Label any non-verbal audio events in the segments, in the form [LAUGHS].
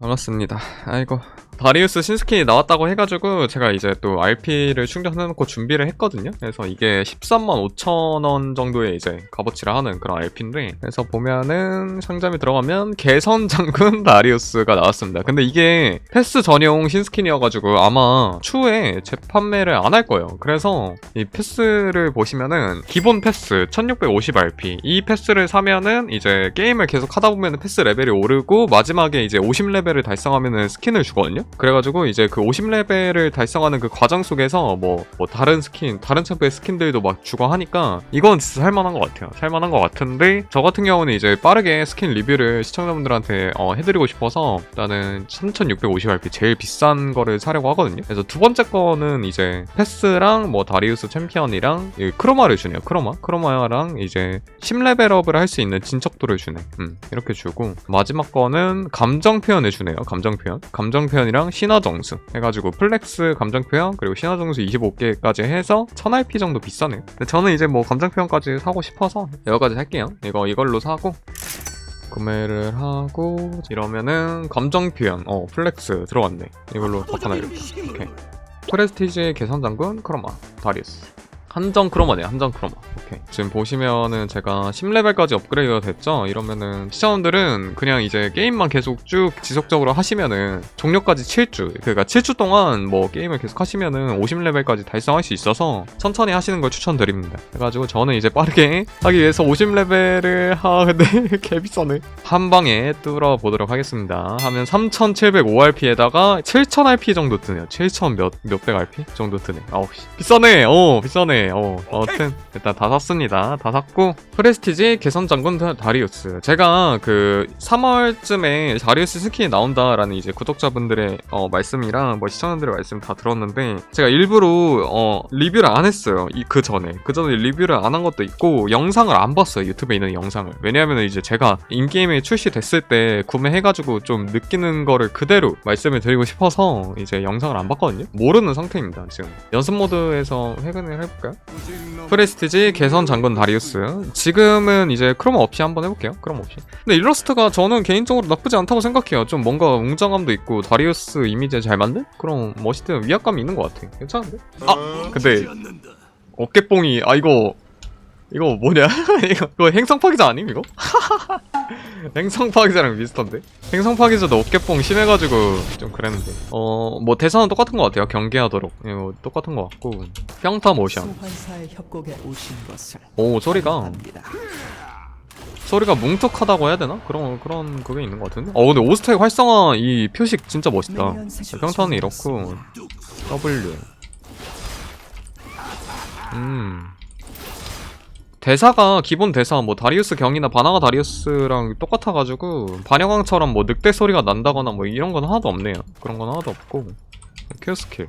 반갑습니다. 아이고 다리우스 신스킨이 나왔다고 해가지고 제가 이제 또 RP를 충전해놓고 준비를 했거든요. 그래서 이게 13만 5천 원 정도의 이제 값어치를 하는 그런 RP인데 그래서 보면은 상점에 들어가면 개선 장군 [LAUGHS] 다리우스가 나왔습니다. 근데 이게 패스 전용 신스킨이어가지고 아마 추후에 재판매를 안 할 거예요. 그래서 이 패스를 보시면은 기본 패스 1650 RP 이 패스를 사면은 이제 게임을 계속 하다 보면 패스 레벨이 오르고 마지막에 이제 50레벨 을 달성하면은 스킨을 주거든요. 그래가지고 이제 그 50레벨을 달성하는 그 과정 속에서 뭐, 뭐 다른 스킨, 다른 챔프의 스킨들도 막 주고 하니까 이건 진짜 살만한 것 같아요. 살만한 것 같은데 저 같은 경우는 이제 빠르게 스킨 리뷰를 시청자분들한테 어, 해드리고 싶어서 일단은 3650RP 제일 비싼 거를 사려고 하거든요. 그래서 두 번째 거는 이제 패스랑 뭐 다리우스 챔피언이랑 이 크로마를 주네요. 크로마, 크로마랑 이제 10레벨업을 할 수 있는 진척도를 주네. 음, 이렇게 주고 마지막 거는 감정 표현을 주 네요. 감정 표현, 감정 표현이랑 신화 정수 해가지고 플렉스 감정 표현 그리고 신화 정수 25개까지 해서 1000RP 정도 비싸네요. 근데 저는 이제 뭐 감정 표현까지 사고 싶어서 여러 가지 살게요. 이거 이걸로 사고. 구매를 하고 이러면은 감정 표현 어 플렉스 들어갔네 이걸로 바꿔놔야겠다 오케이 프레스티지 개선 장군 크로마 다리우스 한정 크로마네 한정 크로마 오케이. 지금 보시면은 제가 10레벨까지 업그레이드가 됐죠? 이러면은 시청자분들은 그냥 이제 게임만 계속 쭉 지속적으로 하시면은 종료까지 7주 그러니까 7주 동안 뭐 게임을 계속 하시면은 50레벨까지 달성할 수 있어서 천천히 하시는 걸 추천드립니다. 그래가지고 저는 이제 빠르게 하기 위해서 50레벨을 하 근데 [LAUGHS] 개 비싸네. 한 방에 뚫어 보도록 하겠습니다. 하면 3705RP에다가 7000RP 정도 뜨네요. 7000 몇, 몇백 RP 정도 뜨네. 아우 씨. 비싸네! 어 비싸네 어 어쨌든 일단 다 샀습니다. 다 샀고 프레스티지 개선 장군 다- 다리우스. 제가 그 3월쯤에 다리우스 스킨이 나온다라는 이제 구독자분들의 어, 말씀이랑 뭐 시청자들의 말씀 다 들었는데 제가 일부러 어, 리뷰를 안 했어요. 이 그 전에. 그 전에 리뷰를 안 한 것도 있고 영상을 안 봤어요. 유튜브에 있는 영상을. 왜냐하면 이제 제가 인게임에 출시됐을 때 구매해가지고 좀 느끼는 거를 그대로 말씀을 드리고 싶어서 이제 영상을 안 봤거든요. 모르는 상태입니다 지금. 연습 모드에서 회근을 해볼까요? 프레스티지 개선 장군 다리우스 지금은 이제 크로마 없이 한번 해볼게요 크로마 없이 근데 일러스트가 저는 개인적으로 나쁘지 않다고 생각해요 좀 뭔가 웅장함도 있고 다리우스 이미지 잘 만든? 그런 멋있는 위압감이 있는 것 같아 괜찮은데? 아! 근데 어깨뽕이 아 이거 이거 뭐냐? [LAUGHS] 이거, 이거 행성 파기자 아님 이거? [LAUGHS] [LAUGHS] 행성 파기자랑 비슷한데? 행성 파기자도 어깨뽕 심해가지고 좀 그랬는데. 어 뭐 대사는 똑같은 것 같아요. 경계하도록. 이거 똑같은 것 같고. 평타 모션. 소환사의 협곡에 오신 것을 오 소리가. 환영합니다. 소리가 뭉툭하다고 해야 되나? 그런 그런 그게 있는 것 같은데? 어 근데 오스텍 활성화 이 표식 진짜 멋있다. 평타는 이렇고. W. 음 대사가 기본 대사 뭐 다리우스 경이나 바나가 다리우스랑 똑같아가지고 반영왕처럼 뭐 늑대 소리가 난다거나 뭐 이런 건 하나도 없네요. 그런 건 하나도 없고. 큐 스킬.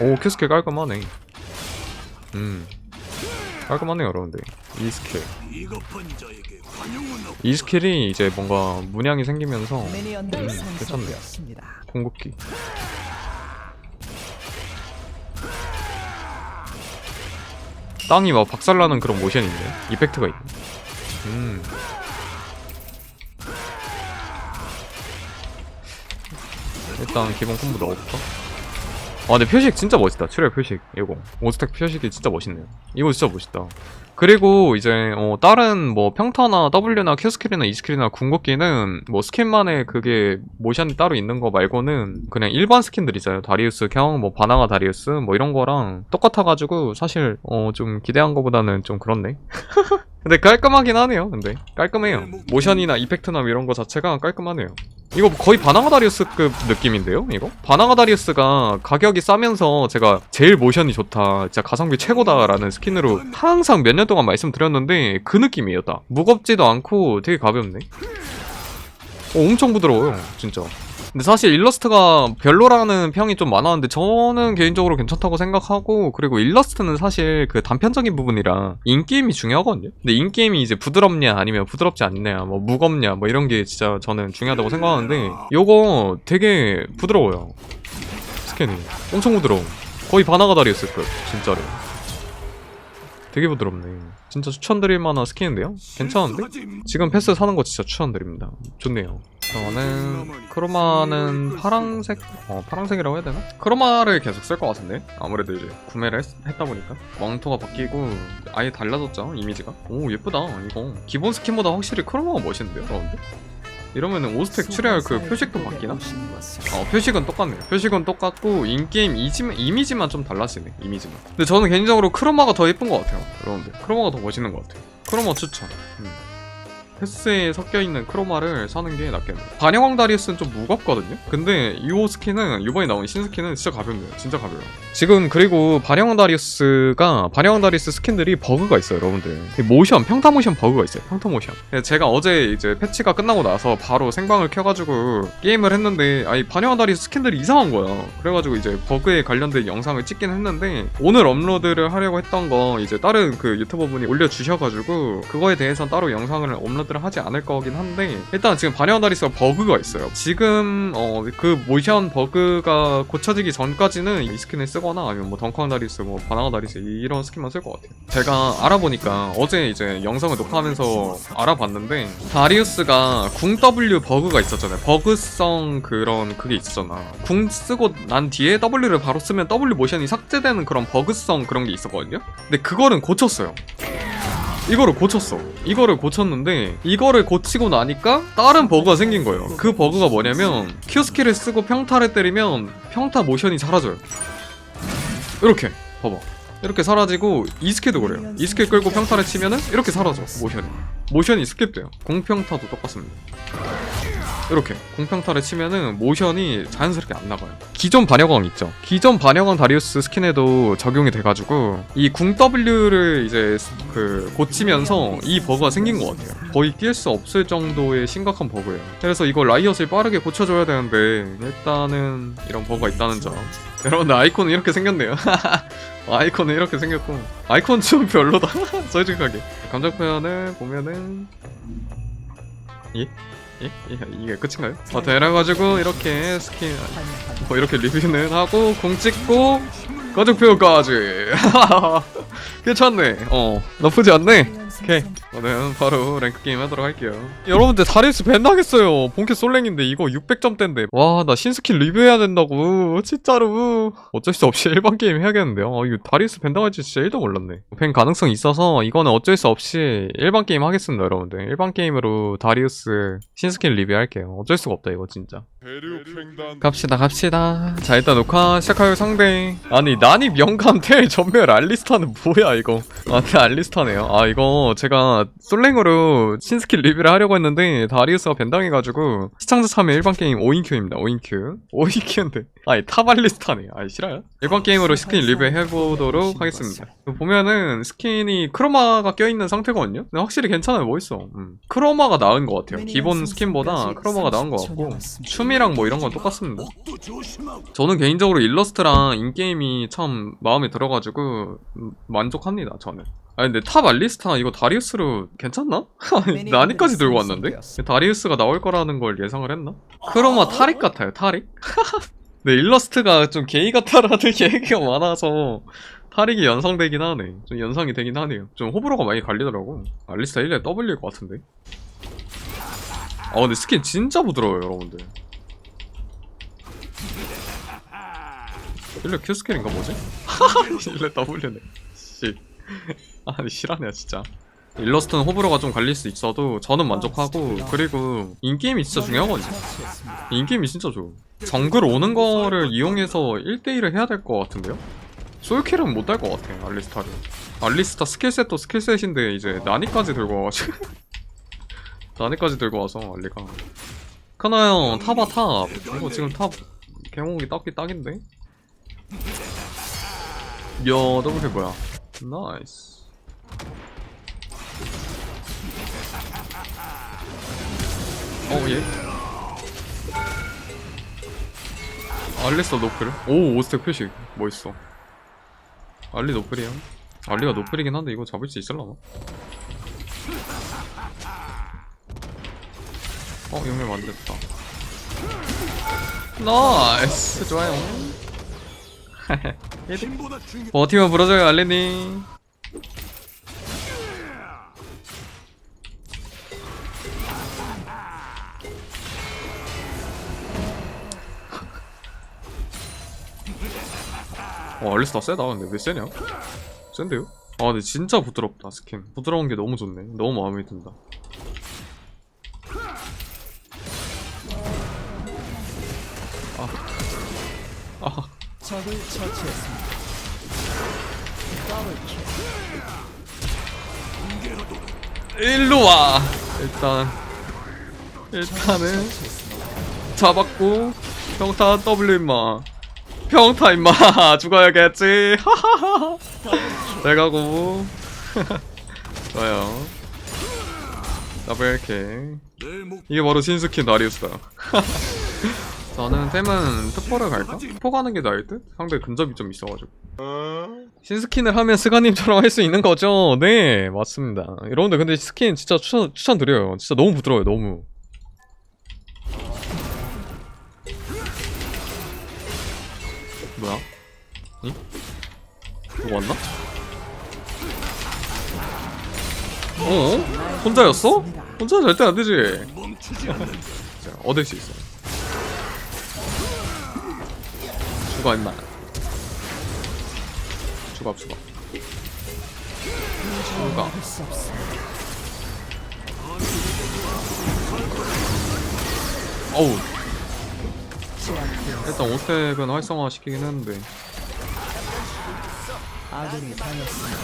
오 큐 스킬 깔끔하네. 음. 깔끔하네요 여러분들. 이 스킬. 이 스킬이 이제 뭔가 문양이 생기면서 음, 생성되었습니다. 궁극기 땅이 막 박살나는 그런 모션이 있네 이펙트가 있네. 음. 일단 기본 콤보 넣어볼까? 아 근데 표식 진짜 멋있다. 출혈 표식. 이거. 오스텍 표식이 진짜 멋있네요. 이거 진짜 멋있다 그리고 이제 어, 다른 뭐 평타나 W나 Q스킬이나 E스킬이나 궁극기는 뭐 스킨만의 그게 모션이 따로 있는 거 말고는 그냥 일반 스킨들 있잖아요. 다리우스 경, 뭐 바나가 다리우스 뭐 이런 거랑 똑같아가지고 사실 어, 좀 기대한 거보다는 좀 그렇네. [LAUGHS] 근데 깔끔하긴 하네요 근데. 깔끔해요. 모션이나 이펙트나 이런 거 자체가 깔끔하네요 이거 거의 바나가 다리우스급 느낌인데요 이거? 바나가 다리우스가 가격이 싸면서 제가 제일 모션이 좋다 진짜 가성비 최고다라는 스킨으로 항상 몇 년 동안 말씀드렸는데 그 느낌이에요 딱. 무겁지도 않고 되게 가볍네. 어, 엄청 부드러워요 진짜 근데 사실 일러스트가 별로라는 평이 좀 많았는데 저는 개인적으로 괜찮다고 생각하고 그리고 일러스트는 사실 그 단편적인 부분이라 인게임이 중요하거든요. 근데 인게임이 이제 부드럽냐 아니면 부드럽지 않냐 뭐 무겁냐 뭐 이런 게 진짜 저는 중요하다고 생각하는데 요거 되게 부드러워요. 스캔이. 엄청 부드러워 거의 바나가 다리였을걸 진짜로 되게 부드럽네. 진짜 추천드릴 만한 스킨인데요? 괜찮은데? 지금 패스 사는 거 진짜 추천드립니다. 좋네요. 저는 크로마는 파랑색? 어 파랑색이라고 해야 되나? 크로마를 계속 쓸 것 같은데? 아무래도 이제 구매를 했, 다 보니까. 왕토가 바뀌고 아예 달라졌죠 이미지가? 오 예쁘다 이거. 기본 스킨보다 확실히 크로마가 멋있는데요? 여러분들? 이러면은 오스텍 출혈 그 표식도 바뀌나? 어 표식은 똑같네요. 표식은 똑같고 인게임 이지, 이미지 만 좀 달라지네 이미지만. 근데 저는 개인적으로 크로마가 더 예쁜 것 같아요 여러분들. 크로마가 더 멋있는 것 같아요. 크로마 추천. 음. 패스에 섞여있는 크로마를 사는 게 낫겠네요 반영왕 다리우스는 좀 무겁거든요? 근데 이 스킨은 이번에 나온 신스킨은 진짜 가볍네요. 진짜 가벼워요 지금 그리고 반영왕 다리우스가 반영왕 다리우스 스킨들이 버그가 있어요 여러분들. 이 모션 평타 모션 버그가 있어요 평타 모션. 근데 제가 어제 이제 패치가 끝나고 나서 바로 생방을 켜가지고 게임을 했는데 아이 반영왕 다리우스 스킨들이 이상한 거야. 그래가지고 이제 버그에 관련된 영상을 찍긴 했는데 오늘 업로드를 하려고 했던 거 이제 다른 그 유튜버 분이 올려주셔가지고 그거에 대해서는 따로 영상을 업로드를 하지 않을 거긴 한데 일단 지금 반영 다리스가 버그가 있어요. 지금 어 그 모션 버그가 고쳐지기 전까지는 이 스킨을 쓰거나 아니면 뭐 덩컨 다리스 뭐 바나나 다리스 이런 스킨만 쓸 것 같아요 제가 알아보니까 어제 이제 영상을 녹화하면서 알아봤는데 다리우스가 궁 W 버그가 있었잖아요 버그성 그런 그게 있었잖아 궁 쓰고 난 뒤에 W를 바로 쓰면 W 모션이 삭제되는 그런 버그성 그런 게 있었거든요 근데 그거는 고쳤어요 이거를 고쳤어. 이거를 고쳤는데 이거를 고치고 나니까 다른 버그가 생긴 거예요. 그 버그가 뭐냐면 Q 스킬을 쓰고 평타를 때리면 평타 모션이 사라져요. 이렇게 봐봐. 이렇게 사라지고 이 스킬도 그래요. 이 스킬 끌고 평타를 치면은 이렇게 사라져 모션이. 모션이 스킵돼요. 공평타도 똑같습니다. 이렇게 공평타를 치면은 모션이 자연스럽게 안 나가요. 기존 반영왕 있죠. 기존 반영왕 다리우스 스킨에도 적용이 돼가지고 이 궁 W를 이제 그 고치면서 이 버그가 생긴 것 같아요. 거의 뛸수 없을 정도의 심각한 버그예요. 그래서 이거 라이엇을 빠르게 고쳐줘야 되는데 일단은 이런 버그가 있다는 점. [LAUGHS] 여러분들 아이콘은 이렇게 생겼네요. [LAUGHS] 아이콘은 이렇게 생겼고 아이콘 좀 [LAUGHS] 별로다. 솔직하게 감정 표현을 보면은 예? 예? 예? 이게 끝인가요? 어, 그래가지고 이렇게 스킨. 뭐 이렇게 리뷰는 하고 공 찍고 가족표까지 [LAUGHS] 괜찮네 어 나쁘지 않네 오케이 오늘은 바로 랭크 게임 하도록 할게요. 여러분들 다리우스 밴 나겠어요. 본캐 솔랭인데 이거 600점대인데. 와 나 신스킨 리뷰해야 된다고. 진짜로. 어쩔 수 없이 [LAUGHS] 일반 게임 해야겠는데요? 아 이거 다리우스 밴 당할지 진짜 1도 몰랐네. 밴 가능성 있어서 이거는 어쩔 수 없이 일반 게임 하겠습니다 여러분들. 일반 게임으로 다리우스 신스킨 리뷰할게요. 어쩔 수가 없다 이거 진짜. 갑시다 갑시다. 자 일단 녹화 시작할 상대. 아니 난이 명감 텔 전멸 알리스타는 뭐야 이거? 아네 알리스타네요. 아 이거 제가 솔랭으로 신스킬 리뷰를 하려고 했는데 다리우스가 벤당해가지고 시청자 참여 일반 게임 5인큐입니다 5인큐 5인큐인데 [LAUGHS] 아니 탑 알리스타네 아니 싫어요 일반 게임으로 스킨 리뷰 해보도록 하겠습니다 보면은 스킨이 크로마가 껴있는 상태거든요 근데 확실히 괜찮아요 멋있어 음. 크로마가 나은 것 같아요 기본 스킨보다 크로마가 나은 것 같고 춤이랑 뭐 이런 건 똑같습니다. 저는 개인적으로 일러스트랑 인게임이 참 마음에 들어가지고 음, 만족합니다. 저는. 아니 근데 탑 알리스타 이거 다리우스로 괜찮나? [LAUGHS] 아니, 나니까지 들고 왔는데? 다리우스가 나올 거라는 걸 예상을 했나? 크로마 타릭 같아요. 타릭? [LAUGHS] 네 일러스트가 좀 게이 같다라는 [LAUGHS] 얘기가 많아서 타릭이 연상되긴 하네. 좀 연상이 되긴 하네요. 좀 호불호가 많이 갈리더라고. 알리스타 1에 W일 것 같은데. 아 근데 스킨 진짜 부드러워요 여러분들. 일레 Q 스킬인가 뭐지? 일레 W네. 씨. [LAUGHS] 아니 실하네요 진짜. 일러스트는 호불호가 좀 갈릴 수 있어도 저는 만족하고 그리고 인게임이 진짜 중요하거든요. 인게임이 진짜 좋아. 정글 오는 거를 이용해서 1대1을 해야 될 것 같은데요? 솔킬은 못 할 것 같아 알리스타를. 알리스타 스킬셋도 스킬셋인데 이제 나니까지 들고 와가지고 [LAUGHS] 나니까지 들고 와서 알리가. 카나 형 타봐 탑. 이거 지금 탑 개몽이 딱히 딱인데? 야 더블킬 뭐야? 나이스. 어 얘? 알리스타 노플? 오 오스텍 표식 멋있어. 알리 노플이야. 알리가 노플이긴 한데 이거 잡을 수 있을라나? 어 용량 만들었다. 나이스 좋아요. 버티면 부러져요 알레님 어 알리스 다 세다 근데 왜 세냐 센데요? 아 근데 진짜 부드럽다 스킨 부드러운 게 너무 좋네 너무 마음에 든다 아. 아. 적을 처치했습니다. 일로 와. 일단 일단은 잡았고 평타 W 임마. 평타 임마. [LAUGHS] 죽어야겠지. 하하하 잘 가고 좋아요. 더블킬 내목 이게 바로 신스킨 나리우스다 [LAUGHS] 저는 템은 특포를 갈까? 특포 가는 게 나을 듯? 상대 근접이 좀 있어가지고 신스킨을 하면 스가님처럼 할 수 있는 거죠? 네 맞습니다 여러분들 근데 스킨 진짜 추천, 추천드려요 진짜 너무 부드러워요 너무 뭐야? 응? 누구 왔나? 어? 혼자였어? 혼자 절대 안 되지 얻을 수 있어. 죽어 임마. 죽어 죽어. 죽어. 어우. 일단 오택은 활성화 시키긴 했는데. 아군이 당했습니다.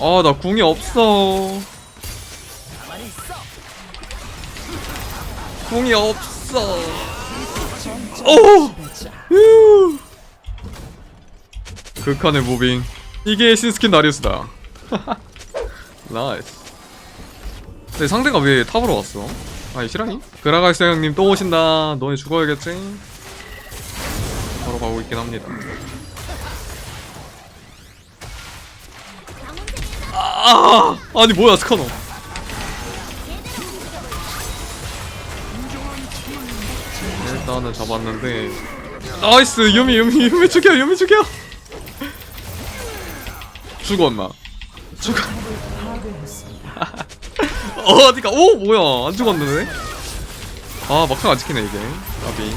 아나 궁이 없어. 궁이 없어. 오. 극한의 무빙. 이게 신스킨 나리우스다. [LAUGHS] 나이스. 근데 상대가 왜 탑으로 왔어? 아이 실화니? 그라갈스 형님 또 오신다. 너네 죽어야겠지? 바로 가고 있긴 합니다. 아! 아니 뭐야 스카너? 일단은 잡았는데 나이스 유미 유미 유미 죽여 유미 죽여. 죽어 엄마. 죽어. 파괴했습니다. [LAUGHS] 어디가? 오 뭐야? 안 죽었는데? 아 막상 안 지키네 이게. 아비.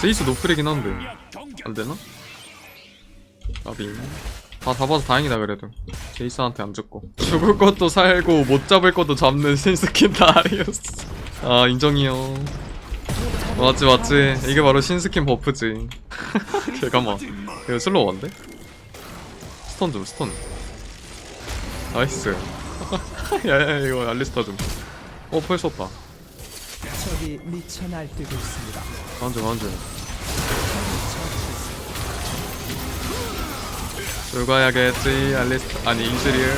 제이스 노플이긴 한데. 안 되나? 아비. 다 잡아서 다행이다 그래도. 제이스한테 안 죽고. 죽을 것도 살고 못 잡을 것도 잡는 신스킨 다리우스 아 인정이요. 맞지 맞지. 이게 바로 신스킨 버프지. [LAUGHS] 잠깐만 이거 슬로우 원데? 스턴 좀 스턴 나이스. [LAUGHS] 야야 이거 알리스타 좀어 펄 쏘다. 적이 미쳐 날뛰고 있습니다. 완전 완전 죽어야겠지 알리스타 아니 인즈리얼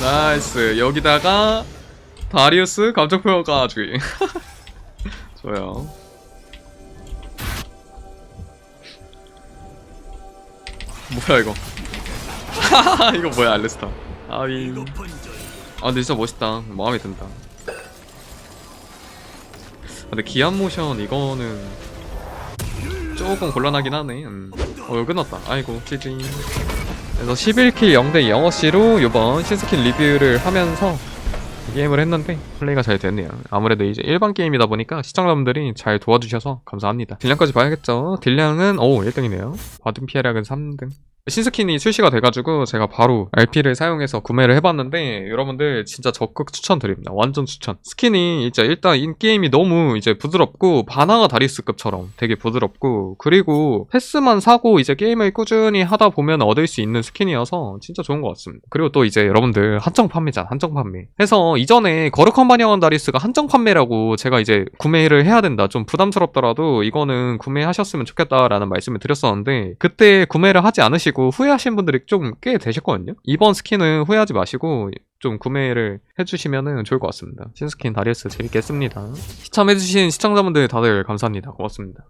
나이스. 여기다가 다리우스 감정 표현까지 [LAUGHS] 좋아요. 뭐야 이거? [LAUGHS] 이거 뭐야 높은 자아 근데 진짜 멋있다. 마음에 든다. 근데 기안 모션 이거는 조금 곤란하긴 하네. 음. 어 이거 끝났다. 아이고 GG 그래서 11킬 0대 0어시로 이번 신스킨 리뷰를 하면서 게임을 했는데 플레이가 잘 됐네요. 아무래도 이제 일반 게임이다 보니까 시청자분들이 잘 도와주셔서 감사합니다. 딜량까지 봐야겠죠? 딜량은 오 1등이네요. 받은 피해량은 3등 신스킨이 출시가 돼가지고 제가 바로 RP를 사용해서 구매를 해봤는데 여러분들 진짜 적극 추천드립니다. 완전 추천. 스킨이 이제 일단 인 게임이 너무 이제 부드럽고 바나가 다리스급처럼 되게 부드럽고 그리고 패스만 사고 이제 게임을 꾸준히 하다 보면 얻을 수 있는 스킨이어서 진짜 좋은 것 같습니다. 그리고 또 이제 여러분들 한정 판매잖아 한정 판매. 해서 이전에 거르컨 바니언 다리스가 한정 판매라고 제가 이제 구매를 해야 된다. 좀 부담스럽더라도 이거는 구매하셨으면 좋겠다라는 말씀을 드렸었는데 그때 구매를 하지 않으시고 후회하신 분들이 좀 꽤 되셨거든요. 이번 스킨은 후회하지 마시고 좀 구매를 해주시면 좋을 것 같습니다. 신스킨 다리우스 재밌게 했습니다. 시청해주신 시청자분들 다들 감사합니다. 고맙습니다.